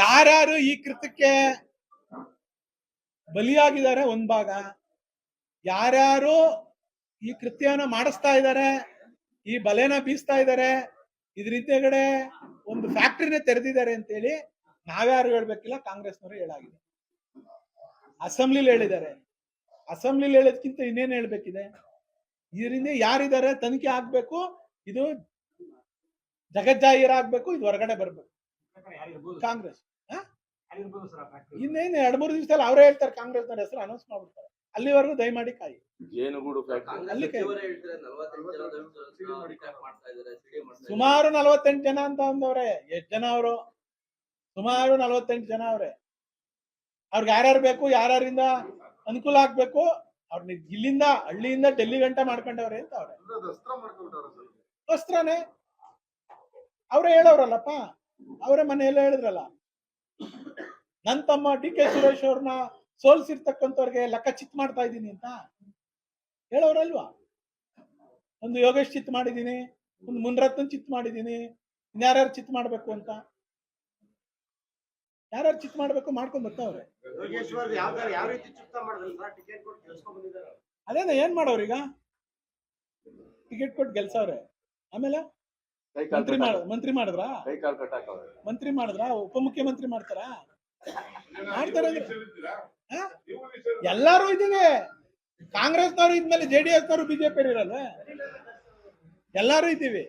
ಯಾರ್ಯಾರು ಈ ಕೃತ್ಯಕ್ಕೆ ಬಲಿಯಾಗಿದ್ದಾರೆ, ಒಂದ್ ಭಾಗ. ಯಾರ್ಯಾರು ಈ ಕೃತ್ಯನ ಮಾಡಿಸ್ತಾ ಇದ್ದಾರೆ, ಈ ಬಲೆನ ಬೀಸ್ತಾ ಇದ್ದಾರೆ, ಇದ್ರ ಹಿಂದೆಗಡೆ ಒಂದು ಫ್ಯಾಕ್ಟ್ರಿನೇ ತೆರೆದಿದ್ದಾರೆ ಅಂತೇಳಿ ನಾವ್ಯಾರು ಹೇಳ್ಬೇಕಿಲ್ಲ, ಕಾಂಗ್ರೆಸ್ನವರು ಹೇಳಾಗಿದೆ. ಅಸೆಂಬ್ಲಿಲಿ ಹೇಳಿದ್ದಾರೆ. ಅಸೆಂಬ್ಲಿಲಿ ಹೇಳೋದ್ಕಿಂತ ಇನ್ನೇನ್ ಹೇಳ್ಬೇಕಿದೆ? ಇದರಿಂದ ಯಾರಿದ್ದಾರೆ, ತನಿಖೆ ಆಗ್ಬೇಕು, ಇದು ಜಗಜ್ಜಾಹೀರ ಆಗ್ಬೇಕು ಇದು ಹೊರಗಡೆ ಬರ್ಬೇಕು. ಕಾಂಗ್ರೆಸ್. ಹ? ಇನ್ನೇನು ಎರಡ್ ಮೂರು ದಿವಸದಲ್ಲಿ ಅವರೇ ಹೇಳ್ತಾರೆ ಕಾಂಗ್ರೆಸ್ನವ್ರ ಹೆಸರು ಅನೌನ್ಸ್ ಮಾಡ್ಬಿಡ್ತಾರೆ. ಅಲ್ಲಿವರೆಗೂ ದಯಮಾಡಿ ಕಾಯಿ. ಜೇನುಗೂಡು ಕಾಂಗ್ರೆಸ್ ಸುಮಾರು ನಲವತ್ತೆಂಟು ಜನ ಅಂತ ಅಂದವ್ರೆ. ಎಷ್ಟ್ ಜನ ಅವರು? ಸುಮಾರು ನಲವತ್ತೆಂಟು ಜನ ಅವ್ರೆ. ಅವ್ರಿಗೆ ಯಾರ್ಯಾರು ಬೇಕು ಯಾರ್ಯಾರಿಂದ ಅನುಕೂಲ ಆಗ್ಬೇಕು ಅವ್ರನ್ನ ಇಲ್ಲಿಂದ ಹಳ್ಳಿಯಿಂದ ಡೆಲ್ಲಿ ಗಂಟ ಮಾಡ್ಕೊಂಡವ್ರೆ ಅಂತ ಅವ್ರೆ. ವಸ್ತ್ರನೇ ಅವ್ರೆ ಹೇಳೋರಲ್ಲಪ್ಪ. ಅವರೇ ಮನೆಯಲ್ಲೇ ಹೇಳಿದ್ರಲ್ಲ. ನನ್ ತಮ್ಮ ಡಿ ಕೆ ಸುರೇಶ್ ಅವ್ರನ್ನ ಸೋಲ್ಸಿರ್ತಕ್ಕಂಥವ್ರಿಗೆ ಲೆಕ್ಕ ಚಿತ್ ಮಾಡ್ತಾ ಇದ್ದೀನಿ ಅಂತ. ಹೇಳೋರಲ್ವಾ? ಒಂದು ಯೋಗೇಶ್ ಚಿತ್ ಮಾಡಿದ್ದೀನಿ ಒಂದು ಮುನ್ರತ್ನ ಚಿತ್ ಮಾಡಿದ್ದೀನಿ ಇನ್ಯಾರ್ಯಾರು ಚಿತ್ ಮಾಡ್ಬೇಕು ಅಂತ. ಯಾರ್ಯಾರು ಚಿತ್ ಮಾಡ್ಬೇಕು ಮಾಡ್ಕೊಂಡ್ ಬರ್ತಾವ್ರೆ. ಅದೇನ ಏನ್ ಮಾಡೋರೀಗ ಟಿಕೆಟ್ ಕೊಟ್ಟು ಗೆಲ್ಸವ್ರೆ. ಆಮೇಲೆ? ಮಂತ್ರಿ ಮಾಡ ಮಂತ್ರಿ ಮಾಡಿದ್ರಾ? ಕೈ ಕಾಲ್ ಕಟ್ಟಾಕವ್ರೆ ಮಂತ್ರಿ ಮಾಡಿದ್ರಾ? ಉಪಮುಖ್ಯಮಂತ್ರಿ ಮಾಡ್ತಾರಾ? ಮಾಡ್ತಾರ? ಎಲ್ಲಾರು ಇದೀವಿ ಕಾಂಗ್ರೆಸ್ನವರು ಇದ್ಮೇಲೆ ಜೆ ಡಿ ಎಸ್ನವರು ಬಿಜೆಪಿ ಇರಲ್ಲ ಎಲ್ಲಾರು ಇದ್ದೀವಿ.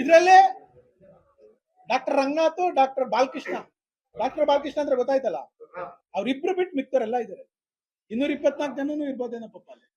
ಇದ್ರಲ್ಲಿ doctor Ranganath doctor Balakrishna. Doctor Balakrishna ಅಂದ್ರೆ ಗೊತ್ತಾಯ್ತಲ್ಲ? ಅವ್ರಿಬ್ರು ಬಿಟ್ಟು ಮಿಕ್ತವರೆಲ್ಲ ಇದಾರೆ ಇನ್ನೂರ ಇಪ್ಪತ್ನಾಲ್ಕು ಜನನು ಇರ್ಬೋದೇನಪ್ಪ ಅಲ್ಲಿ.